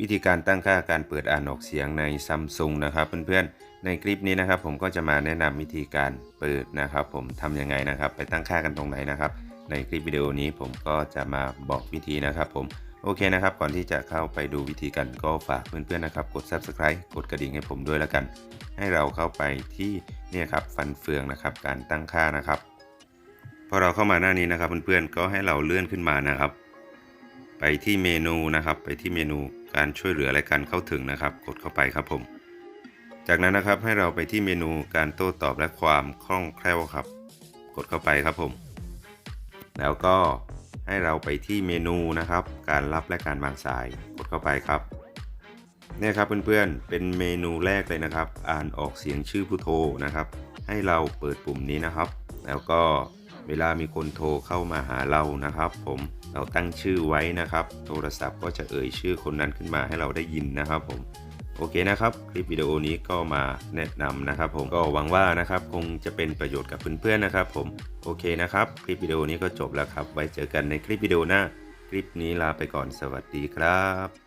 วิธีการตั้งค่าการเปิดอ่านออกเสียงในซัมซุงนะครับเพื่อนๆ ในคลิปนี้นะครับ ผมก็จะมาแนะนำวิธีการเปิดนะครับ ผมทำยังไงนะครับ ไปตั้งค่ากันตรงไหนนะครับ ในคลิปวิดีโอนี้ผมก็จะมาบอกวิธีนะครับผมโอเคนะครับ ก่อนที่จะเข้าไปดูวิธีกันก็ฝากเพื่อนๆนะครับ กด subscribe กดกระดิ่งให้ผมด้วยแล้วกัน ให้เราเข้าไปที่เนี่ยครับฟันเฟืองนะครับ การตั้งค่านะครับ พอเราเข้ามาหน้านี้นะครับเพื่อนๆก็ให้เราเลื่อนขึ้นมานะครับ ไปที่เมนูนะครับ ไปที่เมนู การช่วยเหลือและการเข้าถึงนะครับ กดเข้าไปครับผม จากนั้นนะครับให้เราไปที่เมนูการโต้ตอบและความคล่องแคล่วครับ กดเข้าไปครับผม แล้วก็ให้เราไปที่เมนูนะครับ การรับและการวางสาย กดเข้าไปครับเนี่ยครับเพื่อนๆ เป็นเมนูแรกเลยนะครับ อ่านออกเสียงชื่อผู้โทรนะครับ ให้เราเปิดปุ่มนี้นะครับ แล้วก็ เวลามีคนโทรเข้ามาหาเรานะครับ ผมเราตั้งชื่อไว้นะครับ โทรศัพท์ก็จะเอ่ยชื่อคนนั้นขึ้นมาให้เราได้ยินนะครับผมโอเคนะครับ คลิปวิดีโอนี้ก็มาแนะนำนะครับ ผมก็หวังว่านะครับคงจะเป็นประโยชน์กับเพื่อนๆนะครับ ผมโอเคนะครับ คลิปวิดีโอนี้ก็จบแล้วครับ ไว้เจอกันในคลิปวิดีโอหน้า คลิปนี้ลาไปก่อนสวัสดีครับ